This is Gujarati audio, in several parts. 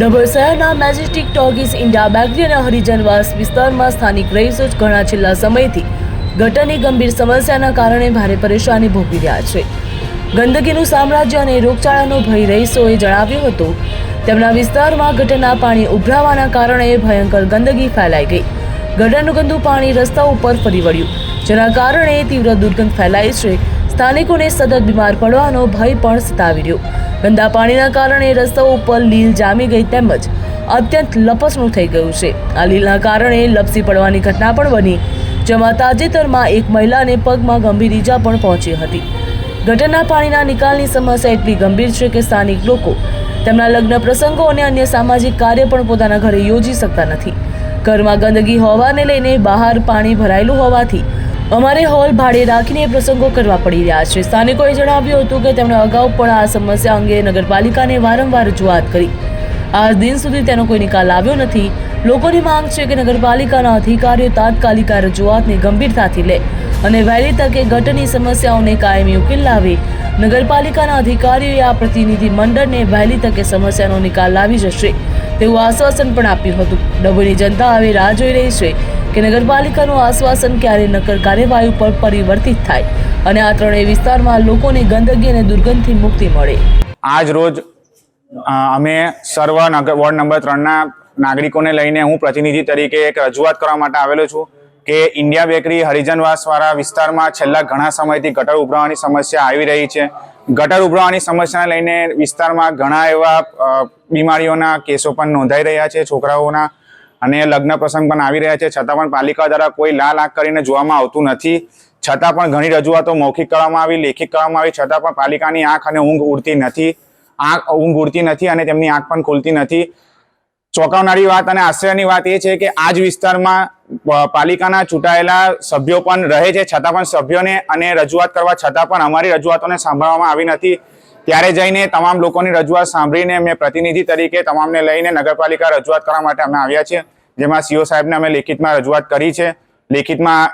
ડભોઈ શહેરના મેજેસ્ટિક ટોગીસ ઇન્ડિયા બેકરી અને હરિજનવાસ વિસ્તારમાં સ્થાનિક રહીશો જ ઘણા છેલ્લા સમયથી ગટરની ગંભીર સમસ્યાના કારણે ભારે પરેશાની ભોગવી રહ્યા છે. ગંદકીનું સામ્રાજ્ય અને રોગચાળાનો ભય રહીશોએ જણાવ્યું હતું. તેમના વિસ્તારમાં ગટરના પાણી ઉભરાવાના કારણે ભયંકર ગંદકી ફેલાઈ ગઈ. ગટરનું ગંદુ પાણી રસ્તા ઉપર ફરી વળ્યું. જેના કારણે તીવ્ર દુર્ગંધ ફેલાઈ છે. સ્થાનિકોને સતત બીમાર પડવાનો ભય પણ સતાવી રહ્યો. ગંદા પાણીના કારણે રસ્તાઓ ઉપર લીલ જામી ગઈ તેમજ અત્યંત લપસણું થઈ ગયું છે. આ લીલના કારણે લપસી પડવાની ઘટના પણ બની, જેમાં તાજેતરમાં એક મહિલાને પગમાં ગંભીર ઈજા પણ પહોંચી હતી. ગટરના પાણીના નિકાલની સમસ્યા એટલી ગંભીર છે કે સ્થાનિક લોકો તેમના લગ્ન પ્રસંગો અને અન્ય સામાજિક કાર્ય પણ પોતાના ઘરે યોજી શકતા નથી. ઘરમાં ગંદકી હોવાને લઈને બહાર પાણી ભરાયેલું હોવાથી અમારે હોલ ભાડે રાખીને પ્રસંગો કરવા પડી રહ્યા છે. સ્થાનિકોએ જણાવ્યું હતું કે તેમણે અગાઉ પણ આ સમસ્યા અંગે નગરપાલિકાને વારંવાર રજૂઆત કરી. આજ દિન સુધી તેનો કોઈ નિકાલ આવ્યો નથી. લોકોની માંગ છે કે નગરપાલિકાના અધિકારીઓ તાત્કાલિક આ રજૂઆતને ગંભીરતાથી લે અને વહેલી તકે ગટરની સમસ્યાઓને કાયમી ઉકેલ લાવે. નગરપાલિકાના અધિકારીઓએ આ પ્રતિનિધિ મંડળને વહેલી તકે સમસ્યાનો નિકાલ લાવી જશે તેવું આશ્વાસન પણ આપ્યું હતું. ડભોઈની જનતા હવે રાહ જોઈ રહી છે કે નગરપાલિકાનું આશ્વાસન ક્યારે નક્કર કાર્યવાહી ઉપર પરિવર્તિત થાય અને આ ત્રણેય વિસ્તારમાં લોકોને ગંદકી અને દુર્ગંધથી મુક્તિ મળે. આજ રોજ અમે સર્વ નગર, વોર્ડ નંબર ત્રણના નાગરિકોને લઈને હું પ્રતિનિધિ તરીકે એક રજૂઆત કરવા માટે આવેલો છું કે ઇન્ડિયા બેકરી હરિજનવાસવાળા વિસ્તારમાં છેલ્લા ઘણા સમયથી ગટર ઉભરાવાની સમસ્યા આવી રહી છે. ગટર ઉભરાવાની સમસ્યાને લઈને વિસ્તારમાં ઘણા એવા બીમારીઓના કેસો પણ નોંધાઈ રહ્યા છે, છોકરાઓના અને લગ્ન પ્રસંગ પણ આવી રહ્યા છે. છતાં પણ પાલિકા દ્વારા કોઈ લાલ આંખ કરીને જોવામાં આવતું નથી. છતાં પણ ઘણી રજૂઆતો મૌખિક કરવામાં આવી, લેખિત કરવામાં આવી. છતાં પણ પાલિકાની આંખ અને ઊંઘ ઉડતી નથી. આંખ, ઊંઘ ઉડતી નથી અને તેમની આંખ પણ ખુલતી નથી. ચોંકાવનારી વાત અને આશ્ચર્યની વાત એ છે કે આ જ વિસ્તારમાં પાલિકાના ચૂંટાયેલા સભ્યો પણ રહે છે. છતાં પણ સભ્યોને અને રજૂઆત કરવા છતાં પણ અમારી રજૂઆતોને સાંભળવામાં આવી નથી. ત્યારે જઈને તમામ લોકોની રજૂઆત સાંભળીને મેં પ્રતિનિધિ તરીકે તમામને લઈને નગરપાલિકા રજૂઆત કરવા માટે અમે આવ્યા છીએ, જેમાં સીઓ સાહેબને અમે લેખિતમાં રજૂઆત કરી છે. લેખિતમાં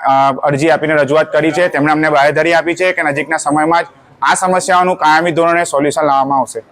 અરજી આપીને રજૂઆત કરી છે. તેમણે અમને બાહેધરી આપી છે કે નજીકના સમયમાં જ આ સમસ્યાઓનું કાયમી ધોરણે સોલ્યુશન લાવવામાં આવશે.